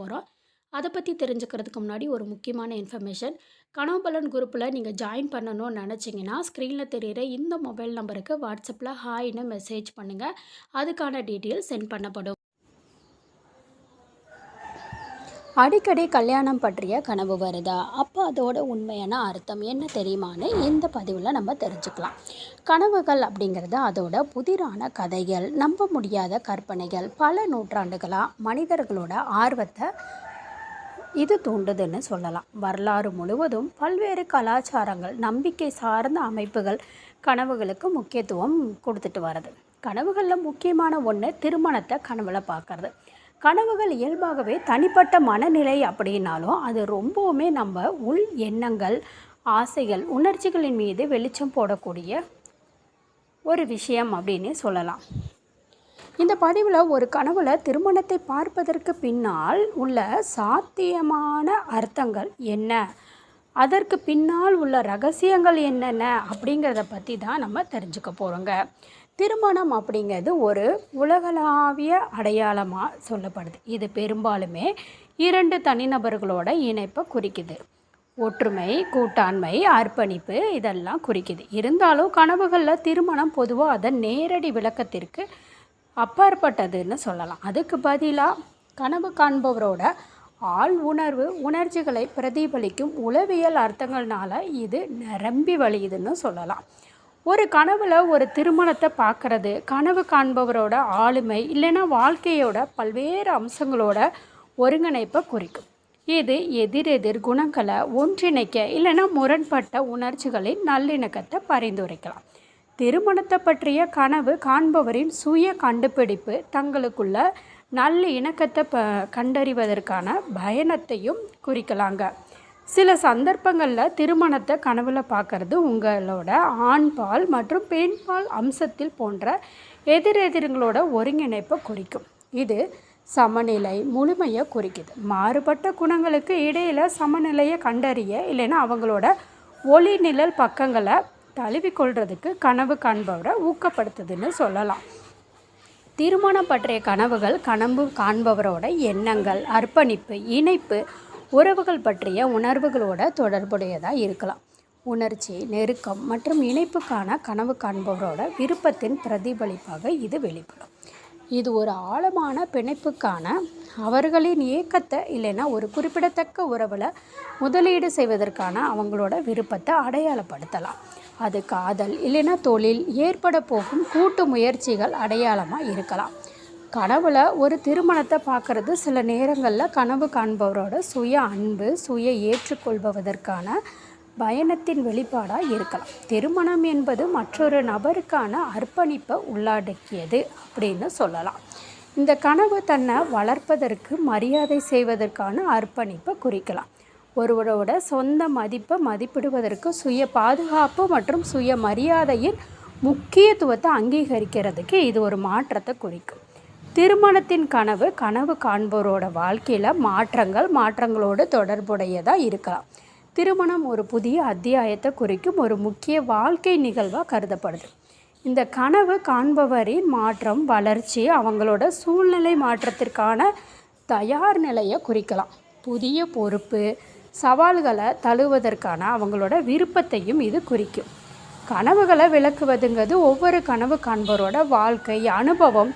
போகிறோம் அதை பற்றி தெரிஞ்சுக்கிறதுக்கு முன்னாடி ஒரு முக்கியமான இன்ஃபர்மேஷன் கனவுபலன் குரூப்பில் நீங்கள் ஜாயின் பண்ணணும்னு நினச்சிங்கன்னா ஸ்க்ரீனில் தெரிகிற இந்த மொபைல் நம்பருக்கு வாட்ஸ்அப்பில் ஹாய்னு மெசேஜ் பண்ணுங்கள் அதுக்கான டீட்டெயில் சென்ட் பண்ணப்படும். அடிக்கடி கல்யாணம் பற்றிய கனவு வருதா? அப்போ அதோட உண்மையான அர்த்தம் என்ன தெரியுமான்னு இந்த பதிவில் நம்ம தெரிஞ்சுக்கலாம். கனவுகள் அப்படிங்கிறது அதோட புதிரான கதைகள் நம்ப முடியாத கற்பனைகள் பல நூற்றாண்டுகளாக மனிதர்களோட ஆர்வத்தை இது தூண்டுதுன்னு சொல்லலாம். வரலாறு முழுவதும் பல்வேறு கலாச்சாரங்கள் நம்பிக்கை சார்ந்த அமைப்புகள் கனவுகளுக்கு முக்கியத்துவம் கொடுத்துட்டு வருது கனவுகளில் முக்கியமான ஒன்று திருமணத்தை கனவுல பார்க்கறது. கனவுகள் இயல்பாகவே தனிப்பட்ட மனநிலை அப்படின்னாலும் அது ரொம்பவுமே நம்ம உள் எண்ணங்கள் ஆசைகள் உணர்ச்சிகளின் மீது வெளிச்சம் போடக்கூடிய ஒரு விஷயம் அப்படின்னு சொல்லலாம். இந்த பதிவில் ஒரு கனவுல திருமணத்தை பார்ப்பதற்கு பின்னால் உள்ள சாத்தியமான அர்த்தங்கள் என்ன? அதற்கு பின்னால் உள்ள ரகசியங்கள் என்னென்ன? அப்படிங்கிறத பற்றி தான் நம்ம தெரிஞ்சுக்க போகிறோங்க திருமணம் அப்படிங்கிறது ஒரு உலகளாவிய அடையாளமாக சொல்லப்படுது. இது பெரும்பாலுமே இரண்டு தனிநபர்களோட இணைப்பை குறிக்குது. ஒற்றுமை கூட்டாண்மை அர்ப்பணிப்பு இதெல்லாம் குறிக்குது. இருந்தாலும் கனவுகளில் திருமணம் பொதுவாக அதன் நேரடி விளக்கத்திற்கு அப்பாற்பட்டதுன்னு சொல்லலாம். அதுக்கு பதிலாக கனவு காண்பவரோட ஆள் உணர்வு உணர்ச்சிகளை பிரதிபலிக்கும் உளவியல் அர்த்தங்கள்னால இது நிரம்பி வழியுதுன்னு சொல்லலாம். ஒரு கனவில் ஒரு திருமணத்தை பார்க்குறது கனவு காண்பவரோட ஆளுமை இல்லைன்னா வாழ்க்கையோட பல்வேறு அம்சங்களோட ஒருங்கிணைப்பை குறிக்கும். இது எதிரெதிர் குணங்களை ஒன்றிணைக்க இல்லைன்னா முரண்பட்ட உணர்ச்சிகளின் நல்லிணக்கத்தை பரிந்துரைக்கலாம். திருமணத்தை பற்றிய கனவு காண்பவரின் சுய கண்டுபிடிப்பு தங்களுக்குள்ள நல்ல இணக்கத்தை ப கண்டறிவதற்கான பயணத்தையும் குறிக்கலாங்க. சில சந்தர்ப்பங்களில் திருமணத்தை கனவில் பார்க்கறது உங்களோட ஆண்பால் மற்றும் பெண்பால் அம்சத்தில் போன்ற எதிரெதிர்களோட ஒருங்கிணைப்பை குறிக்கும். இது சமநிலை முழுமையை குறிக்குது. மாறுபட்ட குணங்களுக்கு இடையில் சமநிலையை கண்டறிய இல்லைன்னா அவங்களோட ஒளி நிழல் பக்கங்களை தழுவிக்கொள்றதுக்கு கனவு காண்பவரை ஊக்கப்படுத்துதுன்னு சொல்லலாம். திருமணம் பற்றிய கனவுகள் கனவு காண்பவரோட எண்ணங்கள் அர்ப்பணிப்பு இணைப்பு உறவுகள் பற்றிய உணர்வுகளோட தொடர்புடையதாக இருக்கலாம். உணர்ச்சி நெருக்கம் மற்றும் இணைப்புக்கான கனவு காண்பவரோட விருப்பத்தின் பிரதிபலிப்பாக இது வெளிப்படும். இது ஒரு ஆழமான பிணைப்புக்கான அவர்களின் இயக்கத்தை இல்லைன்னா ஒரு குறிப்பிடத்தக்க உறவில் முதலீடு செய்வதற்கான அவங்களோட விருப்பத்தை அடையாளப்படுத்தலாம். அது காதல் இல்லைன்னா தொழில் ஏற்பட போகும் கூட்டு முயற்சிகள் அடையாளமாக இருக்கலாம். கனவில் ஒரு திருமணத்தை பார்க்குறது சில நேரங்களில் கனவு காண்பவரோட சுய அன்பு சுய ஏற்றுக்கொள்பவதற்கான பயணத்தின் வெளிப்பாடாக இருக்கலாம். திருமணம் என்பது மற்றொரு நபருக்கான அர்ப்பணிப்பை உள்ளடக்கியது அப்படின்னு சொல்லலாம். இந்த கனவு தன்னை வளர்ப்பதற்கு மரியாதை செய்வதற்கான அர்ப்பணிப்பை குறிக்கலாம். ஒருவரோட சொந்த மதிப்பை மதிப்பிடுவதற்கு சுய பாதுகாப்பு மற்றும் சுய மரியாதையின் முக்கியத்துவத்தை அங்கீகரிக்கிறதுக்கு இது ஒரு மாற்றத்தை குறிக்கும். திருமணத்தின் கனவு கனவு காண்பவரோட வாழ்க்கையில் மாற்றங்கள் மாற்றங்களோடு தொடர்புடையதாக இருக்கலாம். திருமணம் ஒரு புதிய அத்தியாயத்தை குறிக்கும் ஒரு முக்கிய வாழ்க்கை நிகழ்வாக கருதப்படுது. இந்த கனவு காண்பவரின் மாற்றம் வளர்ச்சி அவங்களோட சூழ்நிலை மாற்றத்திற்கான தயார் நிலையை குறிக்கலாம். புதிய பொறுப்பு சவால்களை தழுவதற்கான அவங்களோட விருப்பத்தையும் இது குறிக்கும். கனவுகளை விளக்குவதுங்கிறது ஒவ்வொரு கனவு காண்பவரோட வாழ்க்கை அனுபவம்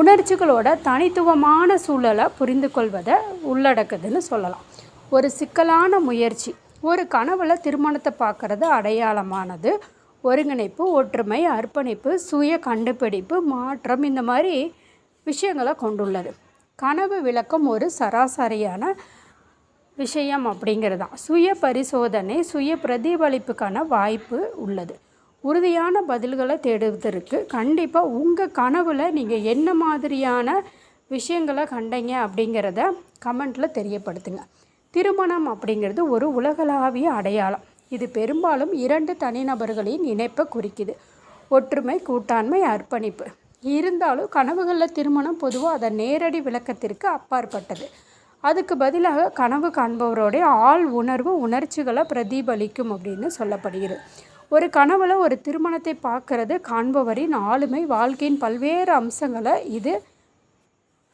உணர்ச்சிகளோட தனித்துவமான சூழலை புரிந்து கொள்வதை உள்ளடக்குதுன்னு சொல்லலாம். ஒரு சிக்கலான முயற்சி ஒரு கனவுல திருமணத்தை பார்க்குறது அடையாளமானது. ஒருங்கிணைப்பு ஒற்றுமை அர்ப்பணிப்பு சுய கண்டுபிடிப்பு மாற்றம் இந்த மாதிரி விஷயங்களை கொண்டுள்ளது. கனவு விளக்கம் ஒரு சராசரியான விஷயம் அப்படிங்கிறது தான் சுய பரிசோதனை சுய பிரதிபலிப்புக்கான வாய்ப்பு உள்ளது. உறுதியான பதில்களை தேடுவதற்கு கண்டிப்பாக உங்கள் கனவில் நீங்கள் என்ன மாதிரியான விஷயங்களை கண்டீங்க அப்படிங்கிறத கமெண்ட்டில் தெரியப்படுத்துங்க. திருமணம் அப்படிங்கிறது ஒரு உலகளாவிய அடையாளம். இது பெரும்பாலும் இரண்டு தனிநபர்களின் இணைப்பை குறிக்குது. ஒற்றுமை கூட்டாண்மை அர்ப்பணிப்பு. இருந்தாலும் கனவுகளில் திருமணம் பொதுவாக அதன் நேரடி விளக்கத்திற்கு அப்பாற்பட்டது. அதுக்கு பதிலாக கனவு காண்பவரோடைய ஆள் உணர்வு உணர்ச்சிகளை பிரதிபலிக்கும் அப்படின்னு சொல்லப்படுகிறது. ஒரு கனவுல ஒரு திருமணத்தை பார்க்கறது காண்பவரின் ஆளுமை வாழ்க்கையின் பல்வேறு அம்சங்களை இது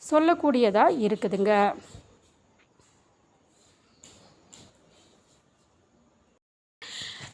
சொல்லக்கூடியதாக இருக்குதுங்க.